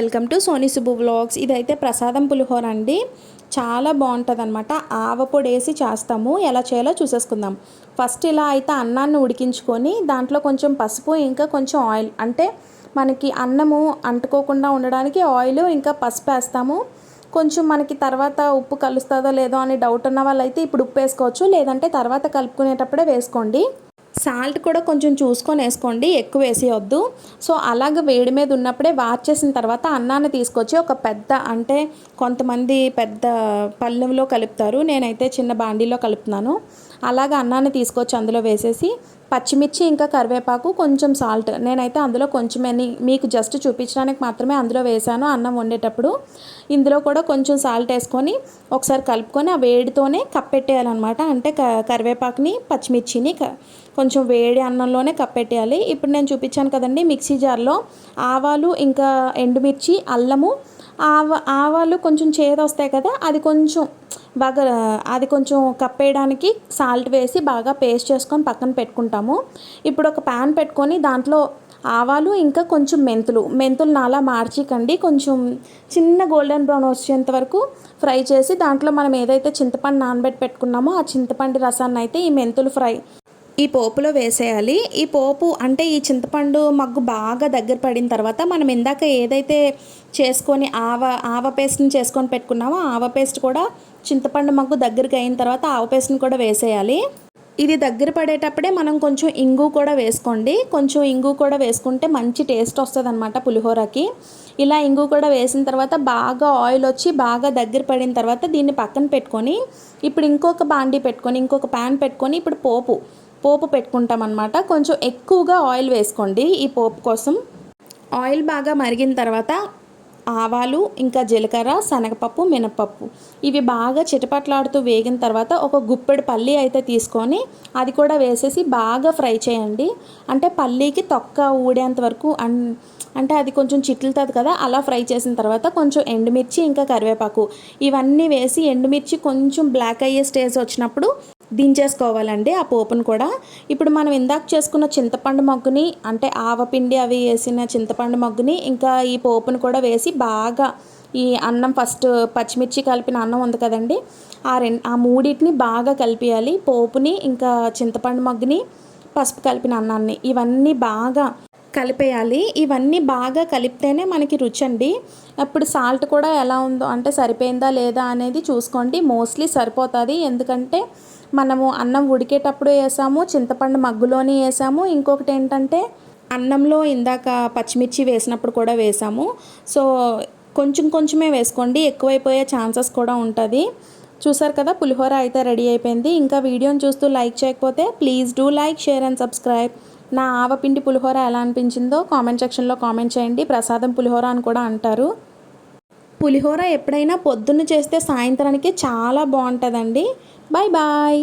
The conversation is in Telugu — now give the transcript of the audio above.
Welcome to Sony Subbu blogs ఇదైతే ప్రసాదం పులిహోర అండి. చాలా బాగుంటుంది అనమాట ఆవపొడి వేసి చేస్తాము. ఎలా చేయాలో చూసేసుకుందాం. ఫస్ట్ ఇలా అయితే అన్నాన్ని ఉడికించుకొని దాంట్లో కొంచెం పసుపు ఇంకా కొంచెం ఆయిల్. అంటే మనకి అన్నము అంటుకోకుండా ఉండడానికి ఆయిల్ ఇంకా పసుపు వేస్తాము. కొంచెం మనకి తర్వాత ఉప్పు కలుస్తుందో లేదో అని డౌట్ ఉన్న వాళ్ళైతే ఇప్పుడు ఉప్పు వేసుకోవచ్చు. లేదంటే తర్వాత కలుపుకునేటప్పుడే వేసుకోండి. సాల్ట్ కూడా కొంచెం చూసుకొని వేసుకోండి ఎక్కువ వేసేయొద్దు. సో అలాగ వేడి మీద ఉన్నప్పుడే వార్చేసిన తర్వాత అన్నాన్ని తీసుకొచ్చి ఒక పెద్ద అంటే కొంతమంది పెద్ద పళ్ళెంలో కలుపుతారు. నేనైతే చిన్న బాండీలో కలుపుతున్నాను. అలాగ అన్నాన్ని తీసుకొచ్చి అందులో వేసేసి పచ్చిమిర్చి ఇంకా కరివేపాకు కొంచెం సాల్ట్ నేనైతే అందులో కొంచెమని మీకు జస్ట్ చూపించడానికి మాత్రమే అందులో వేసాను అన్నం వండేటప్పుడు. ఇందులో కూడా కొంచెం సాల్ట్ వేసుకొని ఒకసారి కలుపుకొని ఆ వేడితోనే కప్పెట్టేయాలన్నమాట. అంటే క కరివేపాకుని పచ్చిమిర్చిని క కొంచెం వేడి అన్నంలోనే కప్పెట్టేయాలి. ఇప్పుడు నేను చూపించాను కదండి మిక్సీ జార్లో ఆవాలు ఇంకా ఎండుమిర్చి అల్లము ఆవ ఆవాలు కొంచెం చేదు వస్తాయి కదా అది కొంచెం బాగా అది కొంచెం కప్పేయడానికి సాల్ట్ వేసి బాగా పేస్ట్ చేసుకొని పక్కన పెట్టుకుంటాము. ఇప్పుడు ఒక ప్యాన్ పెట్టుకొని దాంట్లో ఆవాలు ఇంకా కొంచెం మెంతులు మెంతులు నాలా మార్చికండి. కొంచెం చిన్న గోల్డెన్ బ్రౌన్ వచ్చేంత వరకు ఫ్రై చేసి దాంట్లో మనం ఏదైతే చింతపండు నానబెట్టి పెట్టుకున్నామో ఆ చింతపండు రసాన్ని అయితే ఈ మెంతులు ఫ్రై ఈ పోపులో వేసేయాలి. ఈ పోపు అంటే ఈ చింతపండు మగ్గు బాగా దగ్గర పడిన తర్వాత మనం ఇందాక ఏదైతే చేసుకొని ఆవ ఆవ పేస్ట్ని చేసుకొని పెట్టుకున్నామో ఆవ పేస్ట్ కూడా చింతపండు మగ్గు దగ్గరికి అయిన తర్వాత ఆవ పేస్ట్ని కూడా వేసేయాలి. ఇది దగ్గర పడేటప్పుడే మనం కొంచెం ఇంగు కూడా వేసుకోండి. కొంచెం ఇంగు కూడా వేసుకుంటే మంచి టేస్ట్ వస్తుంది అనమాట పులిహోరకి. ఇలా ఇంగు కూడా వేసిన తర్వాత బాగా ఆయిల్ వచ్చి బాగా దగ్గర పడిన తర్వాత దీన్ని పక్కన పెట్టుకొని ఇప్పుడు ఇంకొక బాండీ పెట్టుకొని ఇంకొక ప్యాన్ పెట్టుకొని ఇప్పుడు పోపు పోపు పెట్టుకుంటాం అనమాట కొంచెం ఎక్కువగా ఆయిల్ వేసుకోండి ఈ పోపు కోసం. ఆయిల్ బాగా మరిగిన తర్వాత ఆవాలు ఇంకా జీలకర్ర శనగపప్పు మినపప్పు ఇవి బాగా చిటపట్లాడుతూ వేగిన తర్వాత ఒక గుప్పెడు పల్లి అయితే తీసుకొని అది కూడా వేసేసి బాగా ఫ్రై చేయండి. అంటే పల్లీకి తొక్క ఊడేంత వరకు అన్ అంటే అది కొంచెం చిట్లుతుంది కదా అలా ఫ్రై చేసిన తర్వాత కొంచెం ఎండుమిర్చి ఇంకా కరివేపాకు ఇవన్నీ వేసి ఎండుమిర్చి కొంచెం బ్లాక్ అయ్యే స్టేజ్ వచ్చినప్పుడు దించేసుకోవాలండి. ఆ పోపును కూడా. ఇప్పుడు మనం ఇందాక చేసుకున్న చింతపండు మగ్గుని అంటే ఆవపిండి అవి వేసిన చింతపండు మగ్గుని ఇంకా ఈ పోపును కూడా వేసి బాగా ఈ అన్నం ఫస్ట్ పచ్చిమిర్చి కలిపిన అన్నం ఉంది కదండి. ఆ రెండు ఆ మూడింటిని బాగా కలిపియాలి. పోపుని ఇంకా చింతపండు మగ్గుని పసుపు కలిపిన అన్నాన్ని. ఇవన్నీ బాగా కలిపేయాలి. ఇవన్నీ బాగా కలిపితేనే మనకి రుచి అండి అప్పుడు సాల్ట్ కూడా ఎలా ఉందో అంటే సరిపోయిందా లేదా అనేది చూసుకోండి. మోస్ట్లీ సరిపోతుంది. ఎందుకంటే మనము అన్నం ఉడికేటప్పుడు వేసాము చింతపండు మగ్గులోనే వేసాము. ఇంకొకటి ఏంటంటే అన్నంలో ఇందాక పచ్చిమిర్చి వేసినప్పుడు కూడా వేసాము. సో కొంచెం కొంచెమే వేసుకోండి. ఎక్కువైపోయే ఛాన్సెస్ కూడా ఉంటుంది. చూసారు కదా పులిహోర అయితే రెడీ అయిపోయింది. ఇంకా వీడియోని చూస్తూ లైక్ చేయకపోతే please do like share and subscribe. నా ఆవపిండి పులిహోర ఎలా అనిపించిందో కామెంట్ సెక్షన్లో కామెంట్ చేయండి. ప్రసాదం పులిహోర అని కూడా అంటారు. పులిహోర ఎప్పుడైనా పొద్దున్న చేస్తే సాయంత్రానికి చాలా బాగుంటుందండి. Bye bye